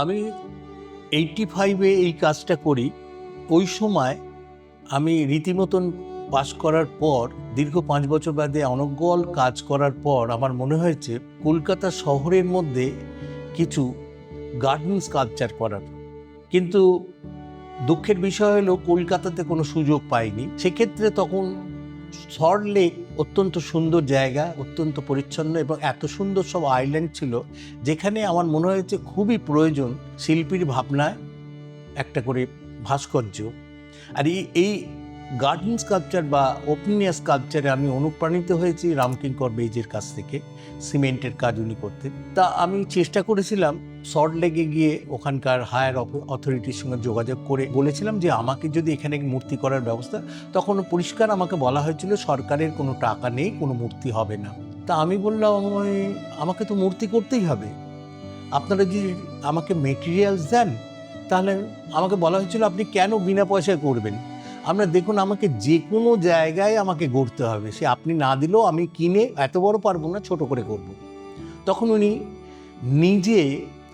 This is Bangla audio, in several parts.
আমি এইটটি ফাইভে এই কাজটা করি। ওই সময় আমি রীতিমতন পাশ করার পর, দীর্ঘ পাঁচ বছর বাদে অনর্গল কাজ করার পর আমার মনে হয়েছে কলকাতা শহরের মধ্যে কিছু গার্ডেন স্কাল্পচার করার। কিন্তু দুঃখের বিষয় হলো কলকাতাতে কোনো সুযোগ পাইনি। সেক্ষেত্রে তখন সল্ট লেক অত্যন্ত সুন্দর জায়গা, অত্যন্ত পরিচ্ছন্ন এবং এত সুন্দর সব আইল্যান্ড ছিল যেখানে আমার মনে হয়েছে খুবই প্রয়োজন শিল্পীর ভাবনায় একটা করে ভাস্কর্য। আর এই গার্ডেন স্কাল্পচার বা ওপেনিয়া স্কাল্পচারে আমি অনুপ্রাণিত হয়েছি রামকিঙ্কর বেইজের কাছ থেকে, সিমেন্টের কাজ উনি করতেন। তা আমি চেষ্টা করেছিলাম সল্ট লেগে গিয়ে ওখানকার হায়ার অথরিটির সঙ্গে যোগাযোগ করে বলেছিলাম যে আমাকে যদি এখানে মূর্তি করার ব্যবস্থা তখন পরিষ্কার আমাকে বলা হয়েছিল সরকারের কোনো টাকা নেই, কোনো মূর্তি হবে না। তা আমি বললাম আমাকে তো মূর্তি করতেই হবে। আপনারা যদি আমাকে মেটেরিয়ালস দেন, তাহলে আমাকে বলা হয়েছিল আপনি কেন বিনা পয়সায় করবেন? আমরা দেখুন, আমাকে যে কোনো জায়গায় আমাকে গড়তে হবে। সে আপনি না দিলেও আমি কিনে এত বড় পারব না, ছোট করে করব। তখন উনি নিজে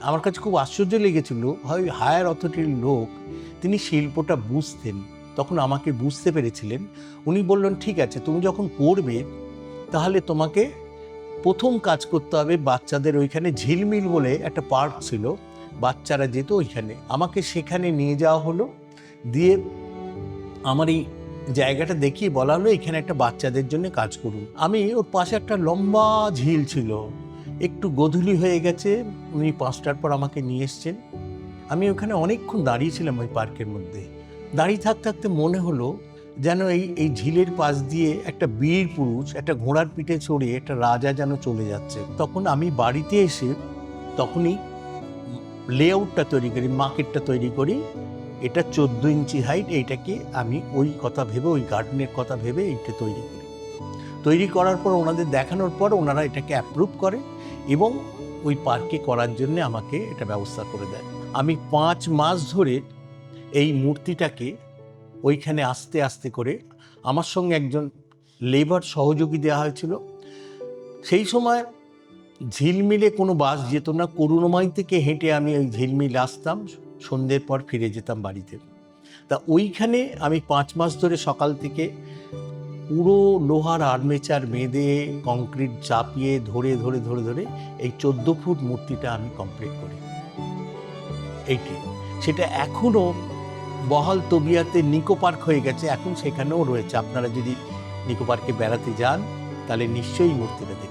আমার কাছে খুব আশ্চর্য লেগেছিল, হয় হায়ার অথরিটির লোক তিনি শিল্পটা বুঝতেন, তখন আমাকে বুঝতে পেরেছিলেন। উনি বললেন, ঠিক আছে, তুমি যখন করবে, তাহলে তোমাকে প্রথম কাজ করতে হবে বাচ্চাদের ওইখানে ঝিলমিল বলে একটা পার্ক ছিল, বাচ্চারা যেত ওইখানে। আমাকে সেখানে নিয়ে যাওয়া হলো, দিয়ে আমার এই জায়গাটা দেখিয়ে বলা হলো, এখানে একটা বাচ্চাদের জন্য কাজ করুন। আমি ওর পাশে একটা লম্বা ঝিল ছিল। একটু গধূলি হয়ে গেছে, উনি পাঁচটার পর আমাকে নিয়ে এসছেন। আমি ওখানে অনেকক্ষণ দাঁড়িয়েছিলাম ওই পার্কের মধ্যে। দাঁড়িয়ে থাকতে থাকতে মনে হলো যেন এই এই ঝিলের পাশ দিয়ে একটা বীর পুরুষ, একটা ঘোড়ার পিঠে চড়ে একটা রাজা যেন চলে যাচ্ছে। তখন আমি বাড়িতে এসে তখনই লেআউটটা তৈরি করি, মার্কেটটা তৈরি করি। এটা চোদ্দ ইঞ্চি হাইট এইটাকে আমি ওই কথা ভেবে, ওই গার্ডেনের কথা ভেবে এইটা তৈরি করি। তৈরি করার পর, ওনাদের দেখানোর পর, ওনারা এটাকে অ্যাপ্রুভ করে এবং ওই পার্কে করার জন্য আমাকে এটা ব্যবস্থা করে দেয়। আমি পাঁচ মাস ধরে এই মূর্তিটাকে ওইখানে আস্তে আস্তে করে আমার সঙ্গে একজন লেবার সহযোগী দেওয়া হয়েছিল। সেই সময় ঝিলমিলে কোনো বাস যেত না। করুণাময় থেকে হেঁটে আমি ওই ঝিলমিল আসতাম। সন্ধ্যের পর ফিরে যেতাম বাড়িতে। তা ওইখানে আমি পাঁচ মাস ধরে সকাল থেকে পুরো লোহার আর্মেচার বেঁধে, কংক্রিট চাপিয়ে, ধরে ধরে ধরে ধরে এই চোদ্দ ফুট মূর্তিটা আমি কমপ্লিট করি। এইটি। সেটা এখনও বহাল তবিয়াতে নিকো পার্ক হয়ে গেছে, এখন সেখানেও রয়েছে। আপনারা যদি নিকো পার্কে বেড়াতে যান, তাহলে নিশ্চয়ই মূর্তিটা দেখতে